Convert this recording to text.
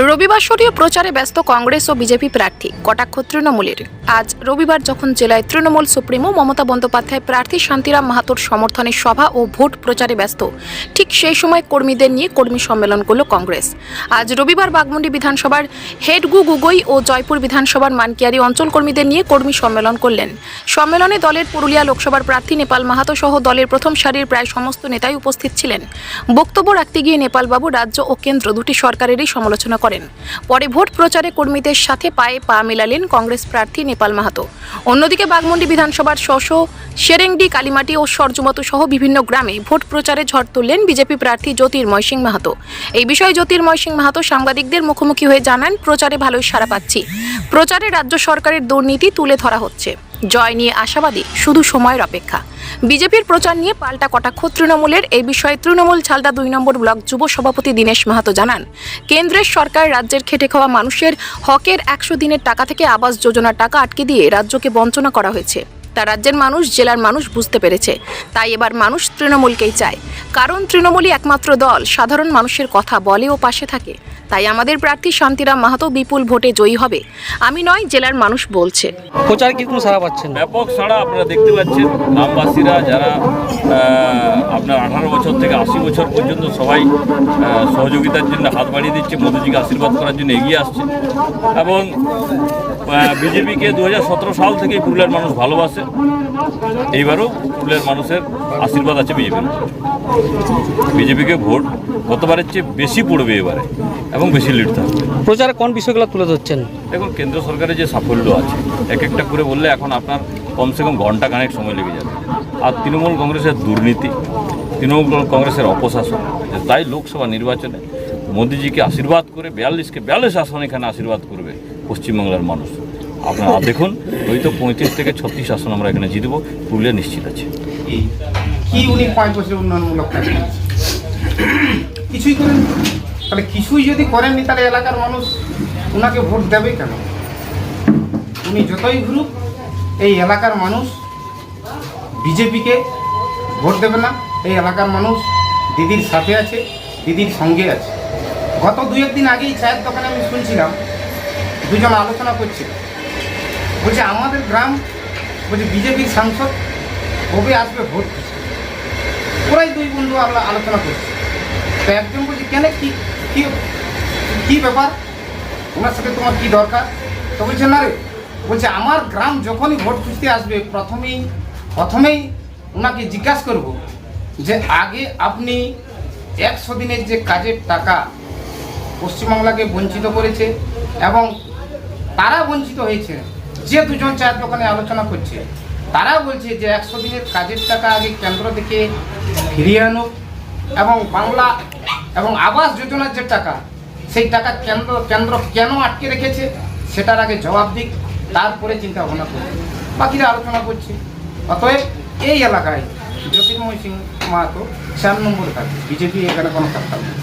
রবিবাসরীয় প্রচারে ব্যস্ত কংগ্রেস ও বিজেপি প্রার্থী কটাক্ষ তৃণমূলের। আজ রবিবার যখন জেলায় তৃণমূল সুপ্রিমো মমতা বন্দ্যোপাধ্যায় প্রার্থী শান্তিরাম মাহাতোর সমর্থনে সভা ও ভোট প্রচারে ব্যস্ত, ঠিক সেই সময় কর্মীদের নিয়ে কর্মী সম্মেলন করল কংগ্রেস। আজ রবিবার বাগমুন্ডি বিধানসভার হেডগু গুগই ও জয়পুর বিধানসভার মানকিয়ারি অঞ্চল কর্মীদের নিয়ে কর্মী সম্মেলন করলেন। সম্মেলনে দলের পুরুলিয়া লোকসভার প্রার্থী নেপাল মাহাতো সহ দলের প্রথম সারির প্রায় সমস্ত নেতাই উপস্থিত ছিলেন। বক্তব্য রাখতে গিয়ে নেপালবাবু রাজ্য ও কেন্দ্র দুটি সরকারেরই সমালোচনা করেন। পরে ভোট প্রচারে কর্মীদের সাথে পায়ে পা মেলালেন কংগ্রেস প্রার্থী নেপাল মাহাতো। অন্যদিকে বাগমুন্ডি বিধানসভার শশ, সেরেংডি, কালীমাটি ও সরজুমতো সহ বিভিন্ন গ্রামে ভোট প্রচারে ঝড় তুললেন বিজেপি প্রার্থী জ্যোতির্ময় সিং মাহাতো। এই বিষয়ে জ্যোতির্ময় সিং মাহাতো সাংবাদিকদের মুখোমুখি হয়ে জানান, প্রচারে ভালোই সাড়া পাচ্ছি। প্রচারে রাজ্য সরকারের দুর্নীতি তুলে ধরা হচ্ছে। জয় নিয়ে আশাবাদী, শুধু সময়ের অপেক্ষা। বিজেপির প্রচার নিয়ে পাল্টা কটাক্ষ তৃণমূলের এই বিষয়ে তৃণমূল ছালদা দুই নম্বর ব্লক যুব সভাপতি দীনেশ মাহাতো জানান, কেন্দ্রের সরকার রাজ্যের খেটে খাওয়া মানুষের হকের একশো দিনের টাকা থেকে আবাস যোজনার টাকা আটকে দিয়ে রাজ্যকে বঞ্চনা করা হয়েছে। তা রাজ্যের মানুষ জেলার মানুষ বুঝতে পেরেছে। তাই এবার মানুষ তৃণমূলকেই চায়। কারণ তৃণমূলই একমাত্র দল সাধারণ মানুষের কথা বলে ও পাশে থাকে। তাই আমাদের প্রার্থী শান্তিরাম মাহাতো বিপুল ভোটে জয়ী হবে। আমি নয় জেলার মানুষ বলছে। প্রচার কীরকম সারা পাচ্ছেন? ব্যাপক সাড়া আপনারা দেখতে পাচ্ছেন। গ্রামবাসীরা যারা আপনার আঠারো বছর থেকে আশি বছর পর্যন্ত সবাই সহযোগিতার জন্য হাত বাড়িয়ে দিচ্ছে মোদীজিকে আশীর্বাদ করার জন্য এগিয়ে আসছে। এবং বিজেপিকে দু হাজার সতেরো সাল থেকেই পুরুলিয়ার মানুষ ভালোবাসে। এইবারও পুরুলিয়ার মানুষের আশীর্বাদ আছে বিজেপির। বিজেপিকে ভোট গতবারের চেয়ে বেশি পড়বে এবারে এবং বেশি লিড থাকবে। প্রচারে কোন বিষয়গুলো তুলে ধরছেন? দেখুন কেন্দ্র সরকারের যে সাফল্য আছে এক একটা করে বললে এখন আপনার কমসে কম ঘণ্টা খানেক সময় লেগে যাবে। আর তৃণমূল কংগ্রেসের দুর্নীতি তৃণমূল কংগ্রেসের অপশাসন তাই লোকসভা নির্বাচনে মোদিজিকে আশীর্বাদ করে বিয়াল্লিশকে বিয়াল্লিশ আসন এখানে আশীর্বাদ করবে পশ্চিমবাংলার মানুষ। আপনারা দেখুন ওই তো পঁয়ত্রিশ থেকে ছত্রিশ আসন আমরা এখানে জিতব, পুরুলিয়া নিশ্চিত আছে। কি উনি পাঁচ বছর উন্নয়নমূলক কাজ কিছুই করেন তাহলে কিছুই যদি করেননি, তাহলে এলাকার মানুষ ওনাকে ভোট দেবে কেন? উনি যতই ঘুরুক, এই এলাকার মানুষ বিজেপিকে ভোট দেবে না। এই এলাকার মানুষ দিদির সাথে আছে, দিদির সঙ্গে আছে। গত দু একদিন আগেই চায়ের দোকানে আমি শুনছিলাম, দুজন আলোচনা করছিল। বলছে, আমাদের গ্রাম, বলছে, বিজেপির সাংসদ কবে আসবে ভোট? ওরাই দুই বন্ধু আমরা আলোচনা করছি। তো একজন বলছি, কেন? কি, কী, কি ব্যাপার? ওনার সাথে তোমার কি দরকার? তো বলছে, না রে। বলছে, আমার গ্রাম যখনই ভোট খুঁজতে আসবে, প্রথমেই প্রথমেই ওনাকে জিজ্ঞাসা করব যে, আগে আপনি একশো দিনের যে কাজের টাকা পশ্চিমবাংলাকে বঞ্চিত করেছে এবং তারা বঞ্চিত হয়েছে যে দুজন চায়ের দোকানে আলোচনা করছে তারা বলছে যে একশো দিনের কাজের টাকা আগে কেন্দ্র থেকে ফিরিয়ে আনুক এবং বাংলা এবং আবাস যোজনার যে টাকা, সেই টাকা কেন্দ্র কেন্দ্র কেন আটকে রেখেছে, সেটার আগে জবাব দিক, তারপরে চিন্তা ভাবনা করবে। বাকিরা আলোচনা করছে। অতএব এই এলাকায় জ্যোতির্ময় সিং মাহাতো চার নম্বর থাকে বিজেপি এখানে কোনো নেই